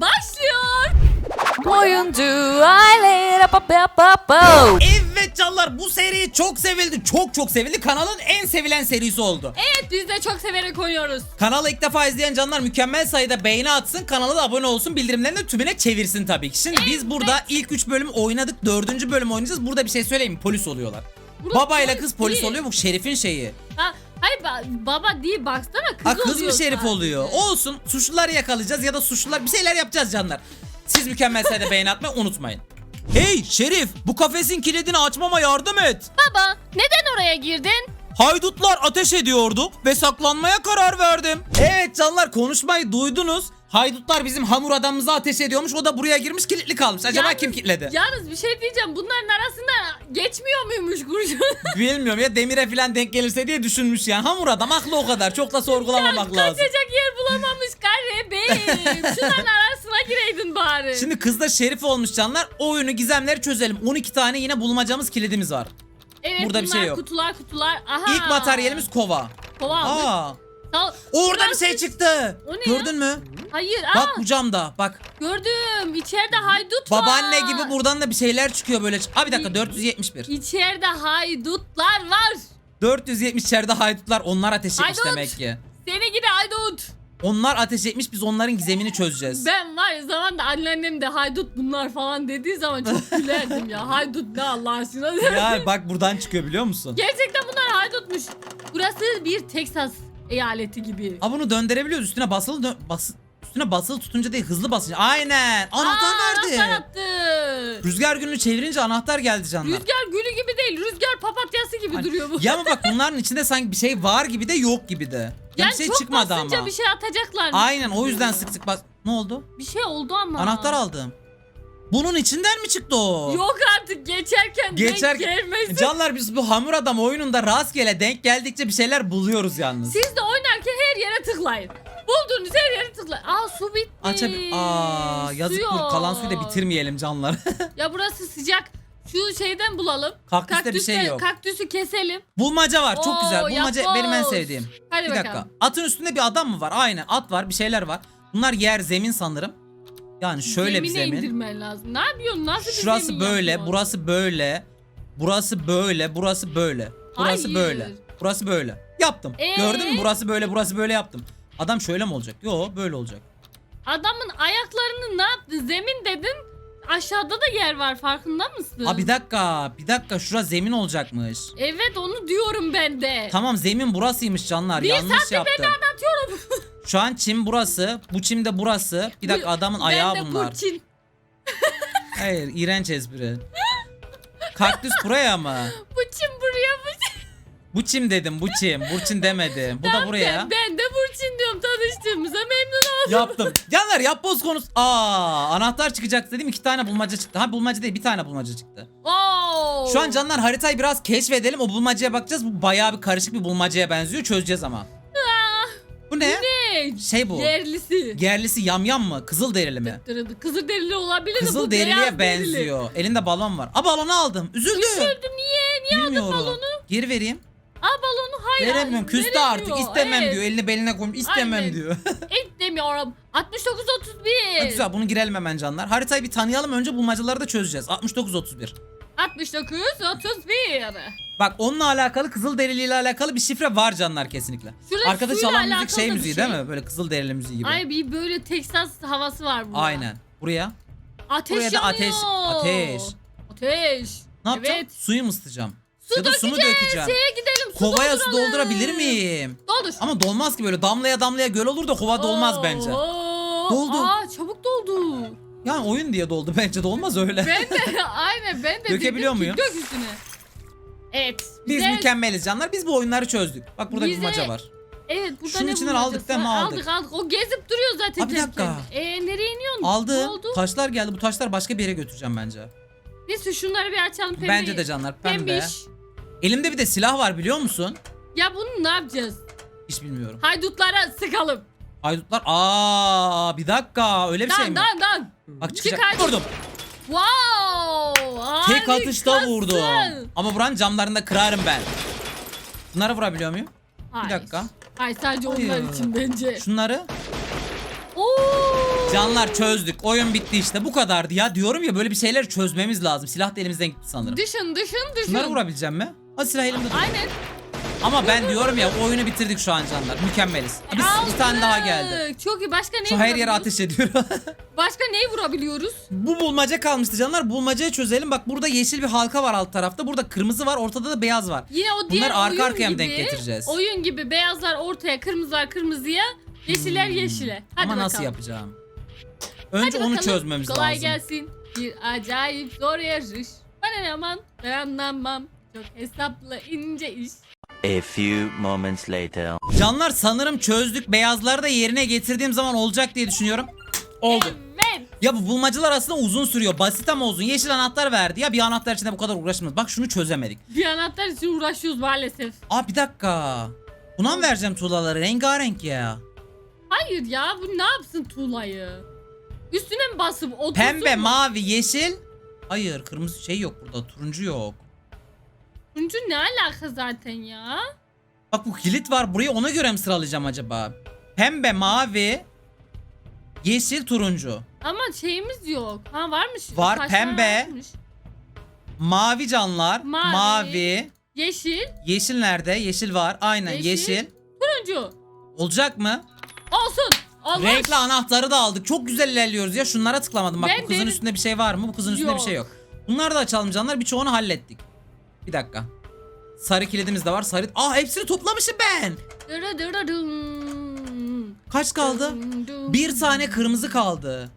başlıyor. Oyuncu aile. Evet canlar bu seri çok sevildi. Çok çok sevildi. Kanalın en sevilen serisi oldu. Evet biz de çok severek oynuyoruz. Kanalı ilk defa izleyen canlar mükemmel sayıda beğeni atsın. Kanala da abone olsun. Bildirimlerini de tümüne çevirsin tabii ki. Şimdi biz burada ilk 3 bölüm oynadık. 4. bölüm oynayacağız. Burada bir şey söyleyeyim mi? Polis oluyorlar. Burada Baba ile polis kız polis değil. oluyor. Bu Şerif'in şeyi. Ha, hayır ba- baba değil baksana kız Ha kız mı Şerif sadece. oluyor? Olsun. Suçluları yakalayacağız ya da suçlular bir şeyler yapacağız canlar. Siz mükemmel sayıda beğeni atmayı unutmayın. Hey Şerif bu kafesin kilidini açmama yardım et. Baba neden oraya girdin? Haydutlar ateş ediyordu ve saklanmaya karar verdim. Evet canlar konuşmayı duydunuz. Haydutlar bizim hamur adamımıza ateş ediyormuş. O da buraya girmiş kilitli kalmış. Acaba Yalnız- kim kilitledi? Yalnız bir şey diyeceğim bunların arasında geçmiyor muymuş kurşun? Bilmiyorum ya demire falan denk gelirse diye düşünmüş yani. Hamur adam aklı o kadar. Çok da sorgulamamak lazım. Kaçacak yer bulamamış garibim. Şunların arasına gireydin bari. Şimdi kızda şerif olmuş canlar. O oyunu gizemleri çözelim. 12 tane yine bulmacamız kilidimiz var. Evet, burada bir bunlar şey yok. kutular kutular. Aha. İlk materyalimiz kova. Kova aldık. Aa, Sağ- orada bir şey çıktı. O ne Gördün mü? Hayır Bak aa bu camda. Bak gördüm. İçeride haydut var. babaanne gibi buradan da bir şeyler çıkıyor böyle. Aa bir dakika 471. İçeride haydutlar var. 470 içeride haydutlar onlar ateş etmiş Haydut. demek ki. Onlar ateş etmiş biz onların gizemini çözeceğiz. Ben var ya zaman da anneannem de haydut bunlar falan dediği zaman çok gülerdim ya. Haydut ne Allah aşkına. ya bak buradan çıkıyor biliyor musun? Gerçekten bunlar haydutmuş. Burası bir Texas eyaleti gibi. Aa bunu döndürebiliyoruz üstüne basılı dön bas üstüne basılı tutunca değil hızlı basınca. Aynen anahtar Aa, verdi. Anahtar attı. Rüzgar gülünü çevirince anahtar geldi canlar. Rüzgar gülü gibi değil. Rüzgar papatyası gibi Hani- duruyor bu. Ya ama bak bunların içinde sanki bir şey var gibi de yok gibi de. Ya yani şey çok çıkmadı basınca ama. bir şey atacaklar. Aynen o yüzden sık sık bas. Ne oldu? Bir şey oldu ama. Anahtar aldım. Bunun içinden mi çıktı o? Yok artık geçerken Geçer- denk gelmesin. Canlar biz bu hamur adam oyununda rastgele denk geldikçe bir şeyler buluyoruz yalnız. Siz de oynarken her yere tıklayın. Bulduğunuz her yere tıklayın. Aa su bitti. Açabil... Aa yazık Su yok. kalan suyu da bitirmeyelim canlar. Ya burası sıcak. Şu şeyden bulalım. Kaktüste bir şey yok. Kaktüsü keselim. Bulmaca var çok Oo, güzel. Bulmaca yapboz. benim en sevdiğim. Hadi bir bakalım. dakika. Atın üstünde bir adam mı var? Aynen at var bir şeyler var. Bunlar yer zemin sanırım. Yani şöyle bir Zemine zemin. indirmen lazım. Ne yapıyorsun? Nasıl bir Şurası zemin böyle, yapıyorsun? burası böyle. Burası böyle, burası böyle. Burası Hayır. böyle. Burası böyle. Yaptım. Ee? Gördün mü? Burası böyle, burası böyle yaptım. Adam şöyle mi olacak? Yo, böyle olacak. Adamın ayaklarını ne yaptı? Zemin dedin. Aşağıda da yer var farkında mısın? Aa bir dakika, bir dakika. Şura zemin olacakmış. Evet onu diyorum ben de. Tamam zemin burasıymış canlar. Bir Yanlış saattir yaptım. ben de anlatıyorum. Şu an çim burası. Bu çim de burası. Bir dakika adamın ayağı ben de bunlar. Burçin. Hayır, iğrenç espri. Kaktüs buraya mı? Burçin buraya Burçin. Bu çim dedim, bu çim. Burçin demedim. Bu da buraya. Ben, ben de Burçin diyorum tanıştığımıza. Yaptım. Canlar yapboz konusu. Aa, anahtar çıkacak dedim. iki tane bulmaca çıktı. Ha bulmaca değil, bir tane bulmaca çıktı. Oo. Şu an canlar haritayı biraz keşfedelim. O bulmacaya bakacağız. Bu bayağı bir karışık bir bulmacaya benziyor. Çözeceğiz ama. Bu ne? Ne? Şey bu. Yerlisi. Yerlisi yamyam mı? Kızıl derili mi? Kızıl derili olabilir de bu Kızıl beyaz deriliye derili. benziyor. Elinde balon var. Aa balonu aldım. Üzüldü. Üzüldüm niye? Niye Bilmiyorum. aldın balonu? Geri vereyim. Aa balonu hayır. Veremiyorum. Küstü veremiyor. artık. İstemem Evet. diyor. Elini beline koymuş. İstemem Aynen. diyor. İstemiyorum. 69 31. Ha, Güzel bunu girelim hemen canlar. Haritayı bir tanıyalım önce bulmacaları da çözeceğiz. 69-31. 69 31. Bak onunla alakalı kızıl deriliyle alakalı bir şifre var canlar kesinlikle. Şurada Arkada suyla çalan müzik alakalı şey bir müziği şey. değil mi? Böyle kızıl derili müziği gibi. Ay bir böyle Texas havası var burada. Aynen. Buraya. Ateş Buraya da yanıyor. ateş. Ateş. Ateş. Ne yapacağım? Evet. Suyu mu ısıtacağım? Su ya da su mu dökeceğim? Şeye gidelim. Su Kovaya su dolduralım. doldurabilir miyim? Doldur. Ama dolmaz ki böyle damlaya damlaya göl olur da kova dolmaz bence. Oo. Doldu. Aa çabuk doldu. Yani oyun diye doldu bence dolmaz öyle. Ben de aynen ben de Dökebiliyor muyum? Dök üstüne. Evet. Biz bize- mükemmeliz canlar. Biz bu oyunları çözdük. Bak burada Bize- bulmaca var. Evet burada Şunun ne içinden aldık değil mi? Aldık. Aldık aldık. O gezip duruyor zaten. Aa, bir dakika. kendine. Ee nereye iniyorsun? Ne Aldı. oldu? Taşlar geldi. Bu taşlar başka bir yere götüreceğim bence. Neyse şunları bir açalım pembe. Bence de canlar pembe. Pembiş. Elimde bir de silah var biliyor musun? Ya bunu ne yapacağız? Hiç bilmiyorum. Haydutlara sıkalım. Haydutlar. Aa bir dakika öyle bir şey Dan mi? dan dan. Bak çıkacak. Çıkar. Vurdum. Wow. Tek atışta harikasın. vurdum. Ama buranın camlarını da kırarım ben. Bunları vurabiliyor muyum? Hayır. dakika. Hayır sadece onlar Hayır. için bence. Şunları. Oo. Canlar çözdük. Oyun bitti işte. Bu kadardı ya. Diyorum ya böyle bir şeyler çözmemiz lazım. Silah da elimizden gitti sanırım. Düşün düşün düşün. Şunları vurabileceğim mi? Ha silah elimde. Aynen. Ama ben diyorum ya oyunu bitirdik şu an canlar. Mükemmeliz. Bir, bir tane daha geldi. Aldık. Çok iyi. Başka neyi Şu her yere vurabiliyoruz? ateş ediyor. Başka neyi vurabiliyoruz? Bu bulmaca kalmıştı canlar. Bulmacayı çözelim. Bak burada yeşil bir halka var alt tarafta. Burada kırmızı var. Ortada da beyaz var. Yine o diğer arka oyun arkaya mı gibi, denk getireceğiz? Oyun gibi beyazlar ortaya, kırmızılar kırmızıya, yeşiller yeşile. Hadi Hmm. Ama nasıl bakalım. yapacağım? Hadi Önce onu bakalım. çözmemiz Kolay lazım. gelsin. Bir acayip zor yarış. Ne aman ben anlamam. Çok hesaplı ince iş. A few moments later. Canlar sanırım çözdük. Beyazları da yerine getirdiğim zaman olacak diye düşünüyorum. Oldu. Evet. Ya bu bulmacalar aslında uzun sürüyor. Basit ama uzun. Yeşil anahtar verdi. Ya bir anahtar içinde bu kadar uğraşmamız. Bak şunu çözemedik. Bir anahtar için uğraşıyoruz maalesef. Aa bir dakika. Buna mı vereceğim tuğlaları? Rengarenk ya. Hayır ya bu ne yapsın tuğlayı? Üstüne mi basıp otursun Pembe, mu? mavi, yeşil. Hayır kırmızı şey yok burada. Turuncu yok. Turuncu ne alaka zaten ya? Bak bu kilit var. Burayı ona göre mi sıralayacağım acaba? Pembe, mavi, yeşil, turuncu. Ama şeyimiz yok. Ha varmış. Var, pembe. varmış? Mavi canlar. Mavi. Mavi. Yeşil, Yeşil nerede? Yeşil var. Aynen Yeşil. yeşil. turuncu. Olacak mı? Olsun. Olmuş. Renkli anahtarı da aldık. Çok güzel ilerliyoruz ya. Şunlara tıklamadım. Bak Ben bu kızın de- üstünde bir şey var mı? Bu kızın üstünde bir şey yok. Bunları da açalım canlar. Birçoğunu hallettik. Bir dakika. Sarı kilidimiz de var. Sarı... Aa hepsini toplamışım ben. Dırı dırı dın. Kaç kaldı? Bir tane kırmızı kaldı.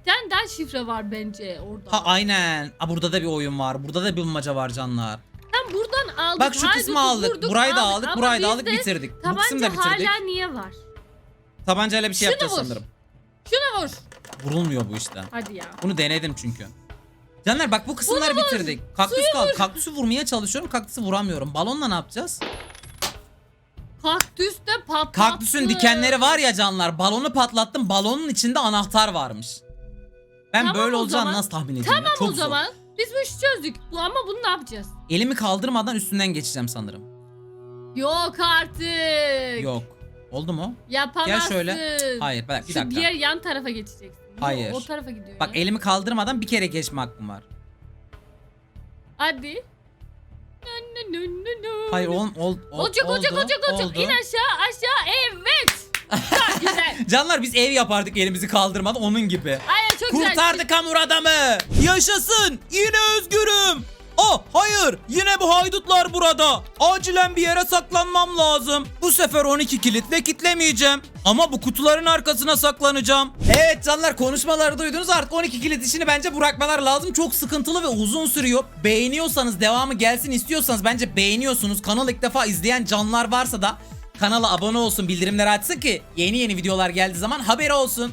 Bir tane daha şifre var bence orada. Ha aynen. Aa, burada da bir oyun var. Burada da bir bulmaca var canlar. Sen buradan aldık. Bak şu haydi kısmı aldık. vurduk, Burayı da aldık. Ama Burayı da aldık. Bitirdik. Bu kısmı da bitirdik. hala niye var? Tabancayla bir şey Şunu yapacağız vur. sanırım. Şuna vur. Vurulmuyor bu işte. Hadi ya. Bunu denedim çünkü. Canlar bak bu kısımları Bunu vur. bitirdik. Kaktüs Suyu kaldı. vur. Kaktüsü vurmaya çalışıyorum. Kaktüsü vuramıyorum. Balonla ne yapacağız? Kaktüste patlattı. Kaktüsün dikenleri var ya canlar. Balonu patlattım. Balonun içinde anahtar varmış. Ben Tamam böyle o olacağını zaman. nasıl tahmin ya? Tamam Çok o zor. zaman. Biz bu işi çözdük. Bu, ama bunu ne yapacağız? Elimi kaldırmadan üstünden geçeceğim sanırım. Yok artık. Yok. Oldu mu? Yapamazsın. Gel şöyle. Hayır bak bir Şu dakika. diğer yan tarafa geçeceksin. Hayır. O tarafa gidiyor Bak ya. elimi kaldırmadan bir kere geçme hakkım var. Hadi. Nö, nö, nö, nö, nö. Hayır ol, ol, ol, Olacak olacak oldu, olacak olacak. oldu. İn aşağı aşağı. Evet. Çok güzel. Canlar biz ev yapardık elimizi kaldırmadan onun gibi. Aynen çok güzel. Kurtardık hamur adamı. Yaşasın. Yine özgürüm. Hayır yine bu haydutlar burada. Acilen bir yere saklanmam lazım. Bu sefer 12 kilitle kitlemeyeceğim. Ama bu kutuların arkasına saklanacağım. Evet canlar konuşmaları duydunuz artık 12 kilit işini bence bırakmalar lazım. Çok sıkıntılı ve uzun sürüyor. Beğeniyorsanız devamı gelsin istiyorsanız bence beğeniyorsunuz. Kanalı ilk defa izleyen canlar varsa da kanala abone olsun bildirimleri açsın ki yeni yeni videolar geldiği zaman haberi olsun.